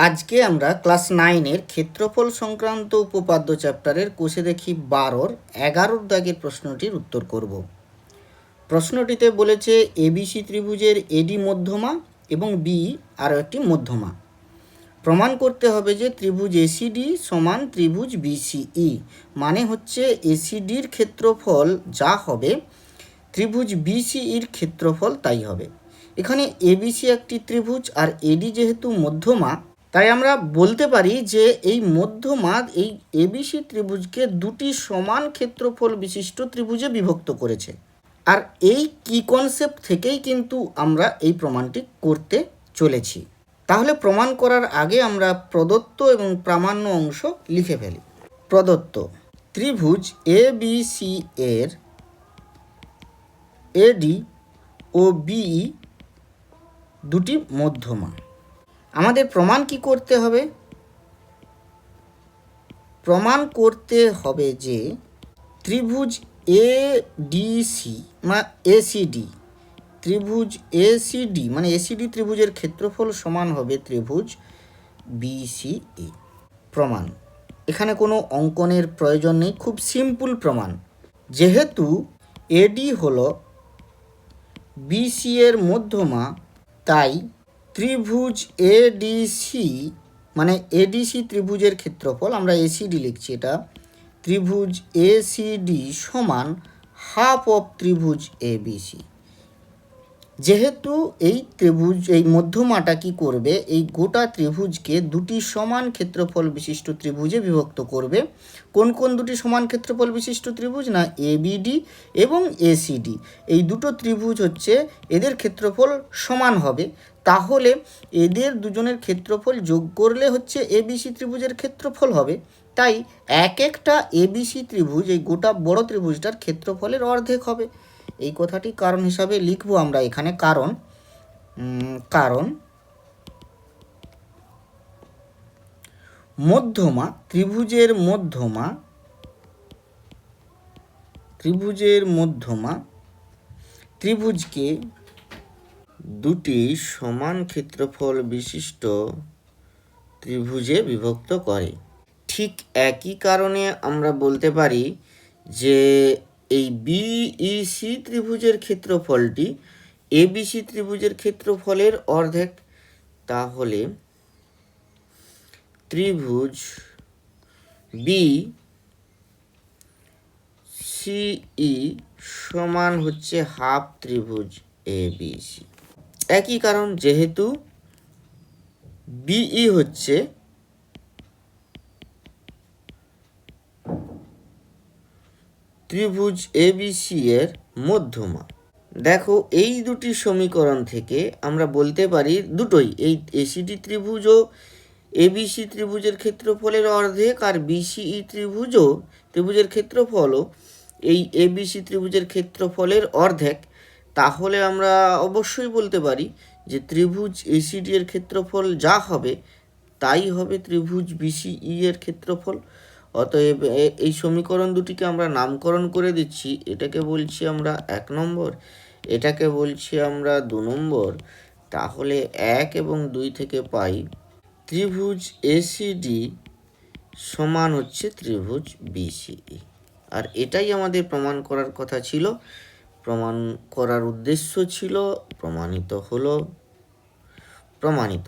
আজকে আমরা ক্লাস নাইনের ক্ষেত্রফল সংক্রান্ত উপপাদ্য চ্যাপ্টারের কোষে দেখি বারোর এগারোর দাগের প্রশ্নটির উত্তর করব। প্রশ্নটিতে বলেছে এবিসি ত্রিভুজের এডি মধ্যমা এবং বি আরও একটি মধ্যমা। প্রমাণ করতে হবে যে ত্রিভুজ এসিডি সমান ত্রিভুজ বিসিই মানে হচ্ছে এসিডির ক্ষেত্রফল যা হবে, ত্রিভুজ বিসিইর ক্ষেত্রফল তাই হবে। এখানে এবিসি একটি ত্রিভুজ আর এডি যেহেতু মধ্যমা তাই আমরা বলতে পারি যে এই মধ্যমাদ, এই এবিসি ত্রিভুজকে দুটি সমান ক্ষেত্রফল বিশিষ্ট ত্রিভুজে বিভক্ত করেছে। আর এই কি কনসেপ্ট থেকেই কিন্তু আমরা এই প্রমাণটি করতে চলেছি। তাহলে প্রমাণ করার আগে আমরা প্রদত্ত এবং প্রামাণ্য অংশ লিখে ফেলি। প্রদত্ত ত্রিভুজ এ বি সি এর এডি ও বিই দুটি মধ্যমা আমাদের প্রমাণ কি করতে হবে? প্রমাণ করতে হবে যে ত্রিভুজ এ ডিসি মানে এসিডি ত্রিভুজ এসিডি মানে এসিডি ত্রিভুজের ক্ষেত্রফল সমান হবে ত্রিভুজ বিসিই প্রমাণ। এখানে কোনো অঙ্কনের প্রয়োজন নেই, খুব সিম্পল প্রমাণ। যেহেতু এডি হলো বিসি এর মধ্যমা, তাই ত্রিভুজ এডিসি মানে এডিসি ত্রিভুজের ক্ষেত্রফল, আমরা এসিডি লিখছি এটা, ত্রিভুজ এসিডি সমান হাফ অফ ত্রিভুজ এবিসি যেহেতু এই ত্রিভুজ, এই মধ্যমাটা কি করবে? এই গোটা ত্রিভুজকে দুটি সমান ক্ষেত্রফল বিশিষ্ট ত্রিভুজে বিভক্ত করবে। কোন কোন দুটি সমান ক্ষেত্রফল বিশিষ্ট ত্রিভুজ? না এবিডি এবং এসিডি এই দুটো ত্রিভুজ হচ্ছে এদের ক্ষেত্রফল সমান হবে। তাহলে এদের দুজনের ক্ষেত্রফল যোগ করলে হচ্ছে এবিসি ত্রিভুজের ক্ষেত্রফল হবে। তাই এক একটা এবিসি ত্রিভুজ, এই গোটা বড় ত্রিভুজটার ক্ষেত্রফলের অর্ধেক হবে। এই কথাটি কারণ হিসাবে লিখব আমরা এখানে। কারণ কারণ মধ্যমা, ত্রিভুজের মধ্যমা ত্রিভুজের মধ্যমা ত্রিভুজকে দুটি সমান ক্ষেত্রফল বিশিষ্ট ত্রিভুজে বিভক্ত করে। ঠিক একই কারণে আমরা বলতে পারি যে এই বিইসি ত্রিভুজের ক্ষেত্রফলটি এবিসি ত্রিভুজের ক্ষেত্রফলের অর্ধেক, তাহলে ত্রিভুজ বি সিই সমান হচ্ছে হাফ ত্রিভুজ এ বিসি একই কারণ, যেহেতু বিই হচ্ছে ত্রিভুজ এবিসি এর মধ্যমা। দেখো, এই দুটি সমীকরণ থেকে আমরা বলতে পারি দুটোই, এই এসিডি ত্রিভুজ ও এবিসি ত্রিভুজের ক্ষেত্রফলের অর্ধেক আর বিসিই ত্রিভুজও ত্রিভুজের ক্ষেত্রফলও এই এবিসি ত্রিভুজের ক্ষেত্রফলের অর্ধেক। তাহলে আমরা অবশ্যই বলতে পারি যে ত্রিভুজ এসিডি এর ক্ষেত্রফল যা হবে, তাই হবে ত্রিভুজ বিসিই এর ক্ষেত্রফল। অতএব এই সমীকরণ দুটিকে আমরা নামকরণ করে দিচ্ছি। এটাকে বলছি আমরা এক নম্বর, এটাকে বলছি আমরা দু নম্বর। তাহলে এক এবং দুই থেকে পাই। ত্রিভুজ এসিডি সমান হচ্ছে ত্রিভুজ বিসিই আর এটাই আমাদের প্রমাণ করার কথা ছিল। প্রমাণ করার উদ্দেশ্য ছিল, প্রমাণিত হলো, প্রমাণিত।